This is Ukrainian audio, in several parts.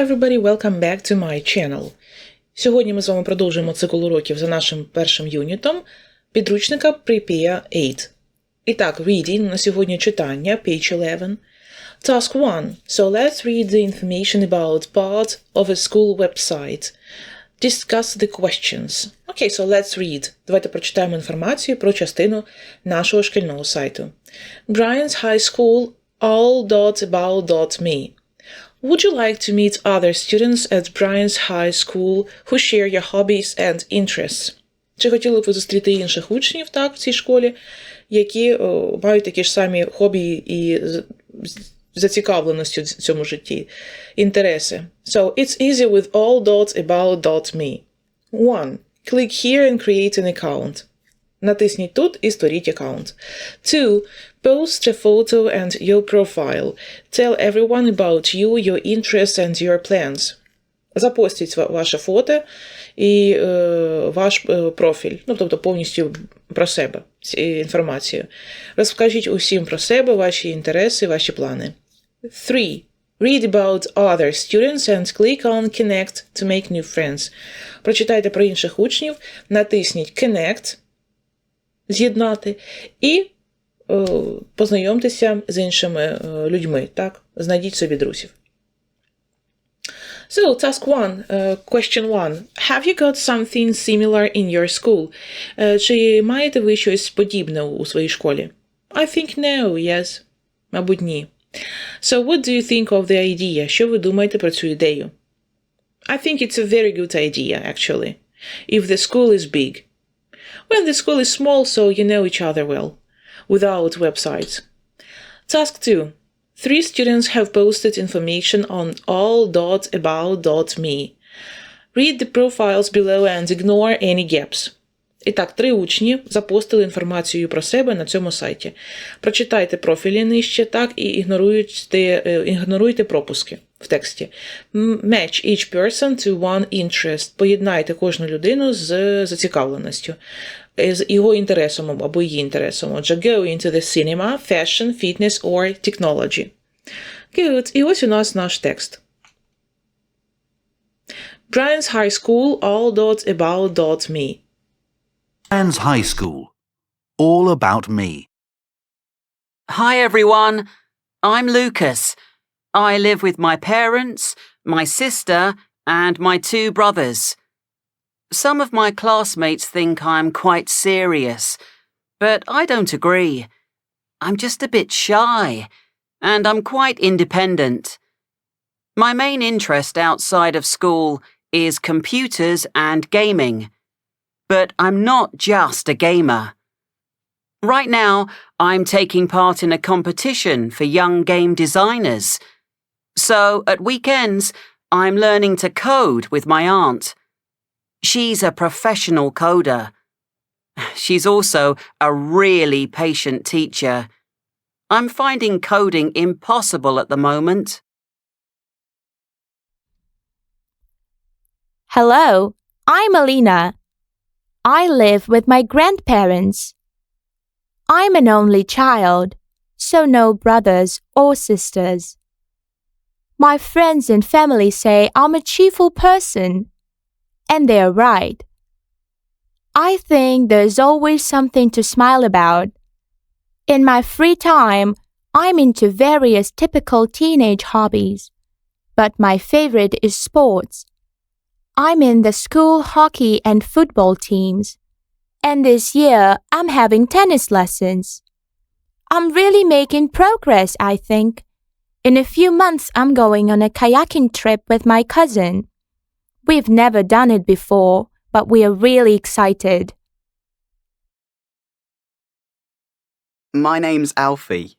everybody, welcome back to my channel. Сьогодні ми з вами продовжуємо цикл уроків за нашим першим юнітом підручника Prepare 8. І так, reading на сьогодні читання, page 11. Task 1. So let's read the information about part of a school website. Discuss the questions. Okay, so let's read. Давайте прочитаємо інформацію про частину нашого шкільного сайту. Brian's High School all.about.me Would you like to meet other students at Brian's High School who share your hobbies and interests? Чи хотіли б ви зустріти інших учнів так, в цій школі, які о, мають такі ж самі хобі і з- з- зацікавленості в цьому житті, інтереси? So, it's easy with all.about.me. 1. Click here and create an account. Натисніть тут і створіть аккаунт. 2. Post a photo and your profile. Tell everyone about you, your interests and your plans. Запостіть ваше фото і е, ваш е, профіль, ну тобто повністю про себе інформацію. Розкажіть усім про себе, ваші інтереси, ваші плани. 3. Read about other students and click on Connect to make new friends. Прочитайте про інших учнів, натисніть Connect, з'єднати, і е, познайомтеся з іншими е, людьми. Так? Знайдіть собі друзів. So, task one, uh, question one. Have you got something similar in your school? Е, Чи маєте ви щось подібне у своїй школі? I think no, yes. Мабуть, ні. So, what do you think of the idea? Що ви думаєте про цю ідею? I think it's a very good idea, actually. If the school is big. Well, the school is small, so you know each other well. Without websites. Task 2. Three students have posted information on all.about.me. Read the profiles below and ignore any gaps. І так, три учні запостили інформацію про себе на цьому сайті. Прочитайте профілі нижче, так, і ігноруйте, е, ігноруйте пропуски в тексті. Match each person to one interest. Поєднайте кожну людину з зацікавленістю, е, з його інтересом або її інтересом. Отже, go into the cinema, fashion, fitness or technology. Good. І ось у нас наш текст. Brian's High School all.about.me Anne's High School. All about me. Hi, everyone. I'm Lucas. I live with my parents, my sister, and my two brothers. Some of my classmates think I'm quite serious, but I don't agree. I'm just a bit shy, and I'm quite independent. My main interest outside of school is computers and gaming. But I'm not just a gamer. Right now, I'm taking part in a competition for young game designers. So, at weekends, I'm learning to code with my aunt. She's a professional coder. She's also a really patient teacher. I'm finding coding impossible at the moment. Hello, I'm Alina. I live with my grandparents. I'm an only child, so no brothers or sisters. My friends and family say I'm a cheerful person, and they're right. I think there's always something to smile about. In my free time, I'm into various typical teenage hobbies, but my favorite is sports. I'm in the school hockey and football teams. And this year, I'm having tennis lessons. I'm really making progress, I think. In a few months, I'm going on a kayaking trip with my cousin. We've never done it before, but we are really excited. My name's Alfie.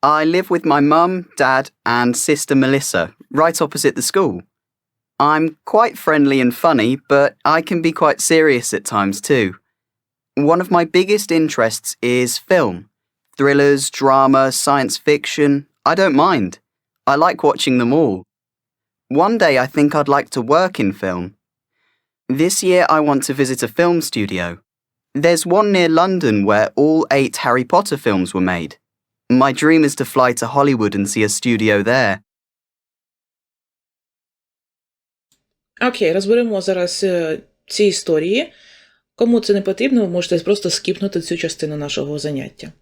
I live with my mum, dad, and sister Melissa, right opposite the school. I'm quite friendly and funny, but I can be quite serious at times too. One of my biggest interests is film. Thrillers, drama, science fiction, I don't mind. I like watching them all. One day I think I'd like to work in film. This year I want to visit a film studio. There's one near London where all eight Harry Potter films were made. My dream is to fly to Hollywood and see a studio there. Окей, розберемо зараз е, ці історії. Кому це не потрібно, ви можете просто скіпнути цю частину нашого заняття.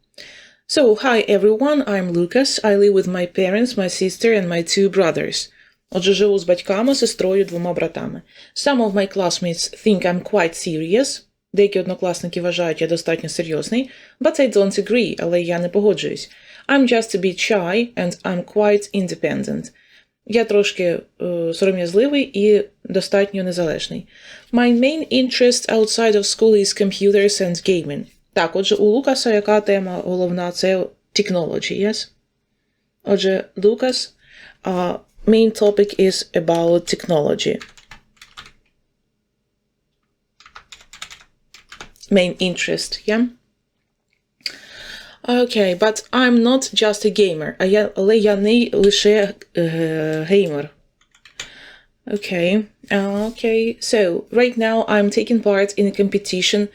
So, hi everyone, I'm Lucas. I live with my parents, my sister and my two brothers. Отже, живу з батьками, сестрою, двома братами. Some of my classmates think I'm quite serious. Деякі однокласники вважають, я достатньо серйозний. But I don't agree, але я не погоджуюсь. I'm just a bit shy and I'm quite independent. Я трошки е, сором'язливий і достатньо незалежний. My main interest outside of school is computers and gaming. Так, отже, у Лукаса яка тема головна? Це technology, yes? Отже, Лукас, uh, main topic is about technology. Main interest, yeah? Okay, but I'm not just a gamer. А я, але я не лише е, геймер. Okay. Uh, okay. So, right now I'm taking part in a competition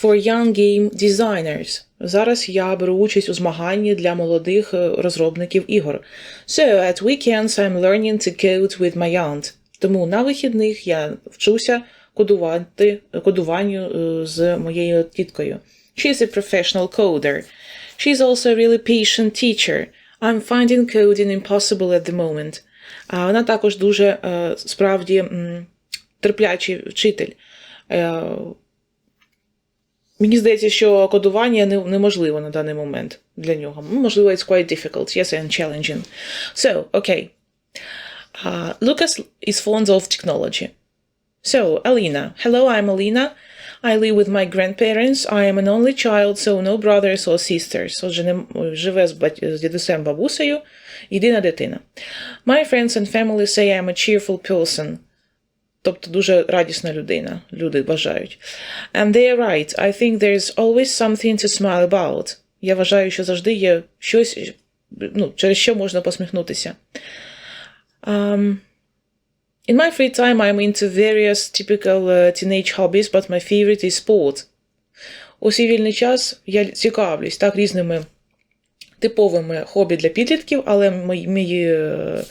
for young game designers. Зараз я беру участь у змаганні для молодих е, розробників ігор. So, at weekends I'm learning to code with my aunt. Тому на вихідних я вчуся кодувати, кодуванню е, з моєю тіткою. She's a professional coder. She's also a really patient teacher. I'm finding coding impossible at the moment. А вона також дуже е, справді терплячий вчитель. Е, Мені здається, що кодування не- неможливо на даний момент для нього. Ну, Можливо, it's quite difficult, yes, and challenging. So, okay. Uh, Lucas is fond of technology. So, Alina. Hello, I'm Alina. I live with my grandparents. I am an only child, so no brothers or sisters. Отже, не, живе з, бать... з дідусем бабусею, єдина дитина. My friends and family say I'm a cheerful person. Тобто дуже радісна людина, люди вважають. And they are right. I think there's always something to smile about. Я вважаю, що завжди є щось, ну, через що можна посміхнутися. Um, in my free time, I'm into various typical uh, teenage hobbies, but my favorite is sport. У свій вільний час я цікавлюсь так різними типовими хобі для підлітків, але мої, е,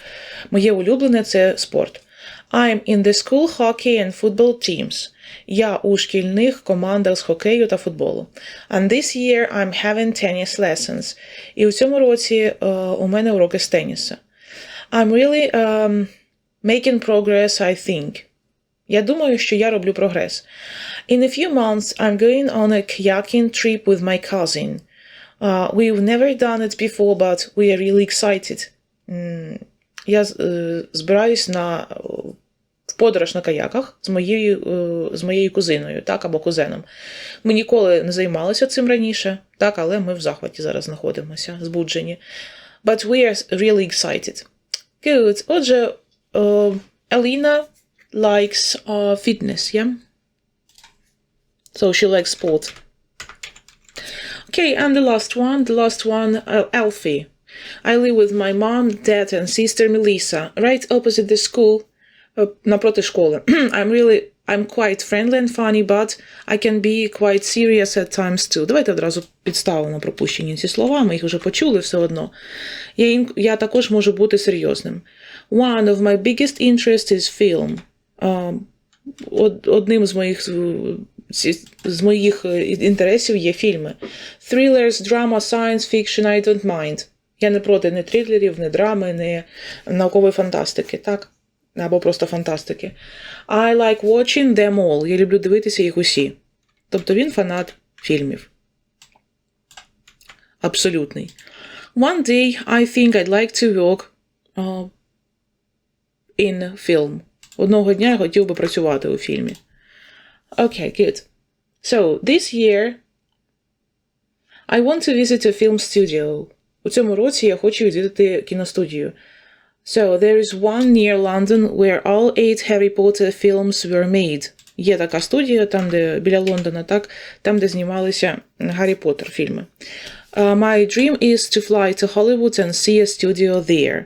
моє улюблене це спорт. I'm in the school hockey and football teams. Я у шкільних командах з хокею та футболу. And this year I'm having tennis lessons. І у цьому році е, у мене уроки з тенісу. I'm really um, making progress, I think. Я думаю, що я роблю прогрес. In a few months, I'm going on a kayaking trip with my cousin. Uh, we've never done it before, but we are really excited. М, Я е, збираюсь на е, в подорож на каяках з моєю, е, з моєю кузиною, так, або кузеном. Ми ніколи не займалися цим раніше, так, але ми в захваті зараз знаходимося, збуджені. But we are really excited. Good. Отже, е, Alina likes uh, fitness, yeah? So she likes sport. Okay, and the last one, the last one, Alfie. I live with my mom, dad, and sister Melissa, right opposite the school, uh, напроти школи. I'm really, I'm quite friendly and funny, but I can be quite serious at times too. Давайте одразу підставимо пропущені ці слова, ми їх вже почули все одно. Я, я також можу бути серйозним. One of my biggest interests is film. Um, одним з моїх е, з моїх е, інтересів є фільми. Thrillers, drama, science fiction, I don't mind. Я не проти ні трилерів, ні драми, ні наукової фантастики, так? Або просто фантастики. I like watching them all. Я люблю дивитися їх усі. Тобто він фанат фільмів. Абсолютний. One day I think I'd like to work uh, in film. Одного дня я хотів би працювати у фільмі. Okay, good. So, this year I want to visit a film studio. У цьому році я хочу відвідати кіностудію. So, there is one near London where all eight Harry Potter films were made. Є така студія, там, де біля Лондона, так, там, де знімалися Гаррі Поттер фільми. Uh, my dream is to fly to Hollywood and see a studio there.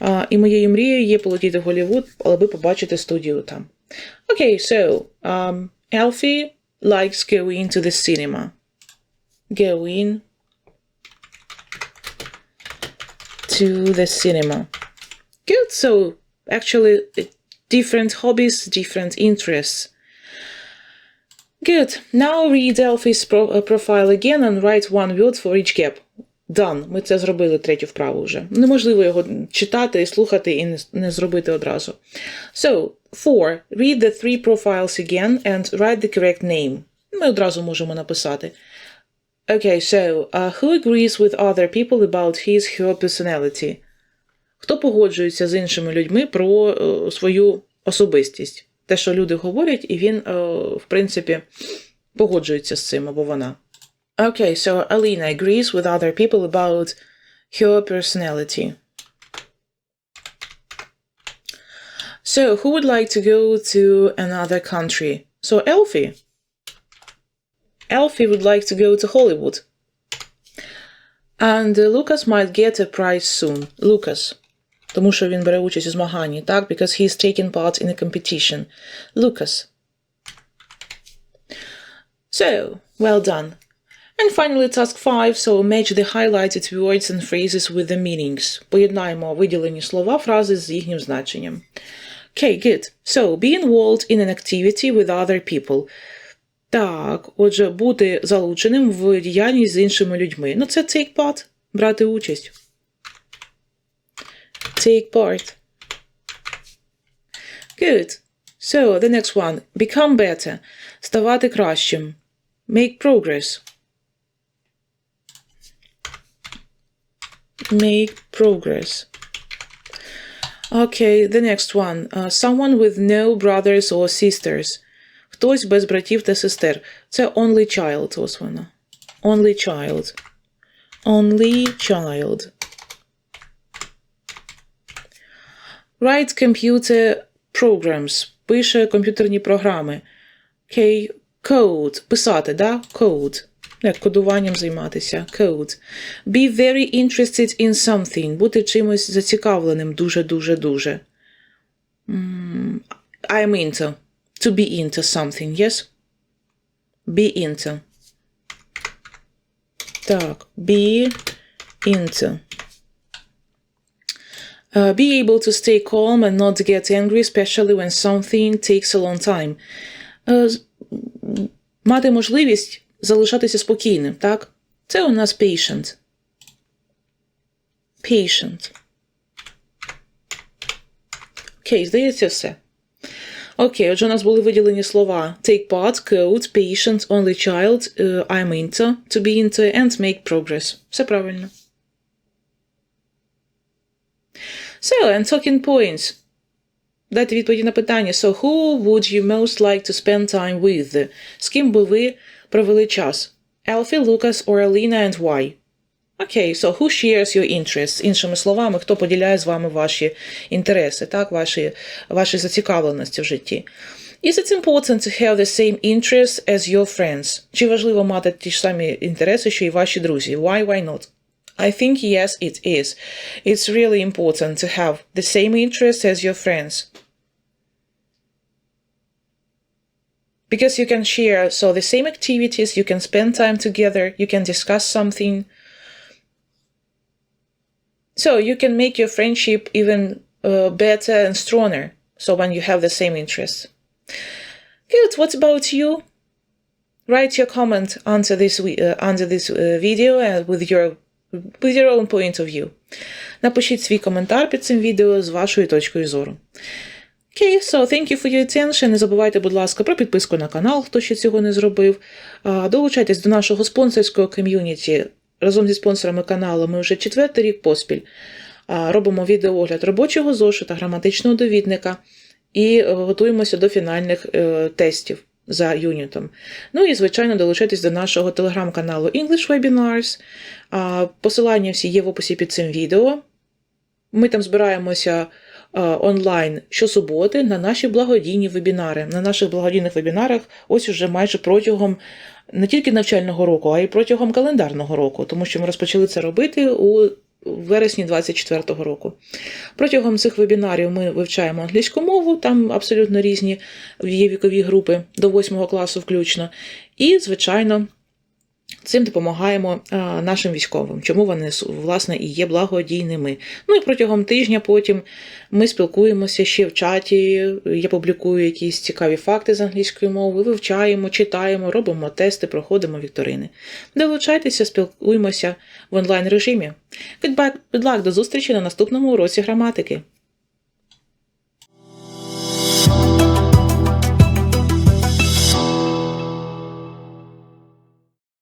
Uh, і моєю мрією є полетіти в Голлівуд, аби побачити студію там. Okay, so um, Alfie likes going to the cinema. Going to the cinema. Good. So actually, it, different hobbies, different interests. Good. Now read Elfie's pro- uh, profile again and write one word for each gap. Done. Ми це зробили третю вправу вже. Неможливо його читати і слухати і не, не зробити одразу. So, four. Read the three profiles again and write the correct name. Ми одразу можемо написати. Okay, so, uh, who agrees with other people about his her personality? Хто погоджується з іншими людьми про е, свою особистість? Те, що люди говорять, і він, е, в принципі, погоджується з цим або вона. Okay, so Alina agrees with other people about her personality. So, who would like to go to another country? So, Elfie. Elfie would like to go to Hollywood. And uh, Lucas might get a prize soon. Lucas. Тому що він бере участь у змаганні, так? Because he's taking part in a competition. Lucas. So, well done. And finally, task 5. So, match the highlighted words and phrases with the meanings. Поєднаємо виділені слова, фрази з їхнім значенням. Okay, good. So, be involved in an activity with other people. Так, отже, бути залученим в діяльність з іншими людьми. Ну, це take part, брати участь. Take part. Good. So, the next one. Become better. Ставати кращим. Make progress. Make progress. Okay, the next one. Uh, someone with no brothers or sisters. Хтось без братів та сестер. Це only child, ось вона. Only child. Only child. Write computer programs. Пише комп'ютерні програми. Okay. Code. Писати, да? Code. Як кодуванням займатися. Code. Be very interested in something. Бути чимось зацікавленим дуже-дуже-дуже. I'm into. To be into something, yes? Be into. Так, be into. Uh, be able to stay calm and not get angry, especially when something takes a long time. Е, з- м, мати можливість залишатися спокійним, так? Це у нас patient. Patient. Окей, здається, все. Окей, отже, у нас були виділені слова take part, code, patient, only child, е, I'm into, to be into, and make progress. Все правильно. So, and talking points. Дайте відповіді на питання. So, who would you most like to spend time with? З ким би ви провели час? Elfie, Lucas or Alina and why? Окей, so who shares your interests? Іншими словами, хто поділяє з вами ваші інтереси, так, ваші, ваші зацікавленості в житті. Is it important to have the same interests as your friends? Чи важливо мати ті ж самі інтереси, що і ваші друзі? Why, why not? I think yes, it is. It's really important to have the same interests as your friends. Because you can share, so the same activities, you can spend time together, you can discuss something. So you can make your friendship even uh, better and stronger. So when you have the same interests. Good. What about you? Write your comment under this we- uh, under this uh, video and with your with your own point of view. Напишіть свій коментар під цим відео з вашою точкою зору. Окей, okay, so thank you for your attention. Не забувайте, будь ласка, про підписку на канал, хто ще цього не зробив. А, Долучайтесь до нашого спонсорського ком'юніті. Разом зі спонсорами каналу ми вже четвертий рік поспіль робимо відеоогляд робочого зошита, граматичного довідника і е, готуємося до фінальних е, тестів за юнітом. Ну і, звичайно, долучайтесь до нашого телеграм-каналу English Webinars. Посилання всі є в описі під цим відео. Ми там збираємося е, онлайн щосуботи на наші благодійні вебінари. На наших благодійних вебінарах ось уже майже протягом не тільки навчального року, а й протягом календарного року, тому що ми розпочали це робити у вересні 2024 року. Протягом цих вебінарів ми вивчаємо англійську мову, там абсолютно різні є вікові групи до 8 класу включно. І, звичайно, Цим допомагаємо нашим військовим, чому вони власне і є благодійними. Ну і протягом тижня потім ми спілкуємося ще в чаті. Я публікую якісь цікаві факти з англійської мови, вивчаємо, читаємо, робимо тести, проходимо вікторини. Долучайтеся, спілкуємося в онлайн режимі. Good luck, до зустрічі на наступному уроці граматики.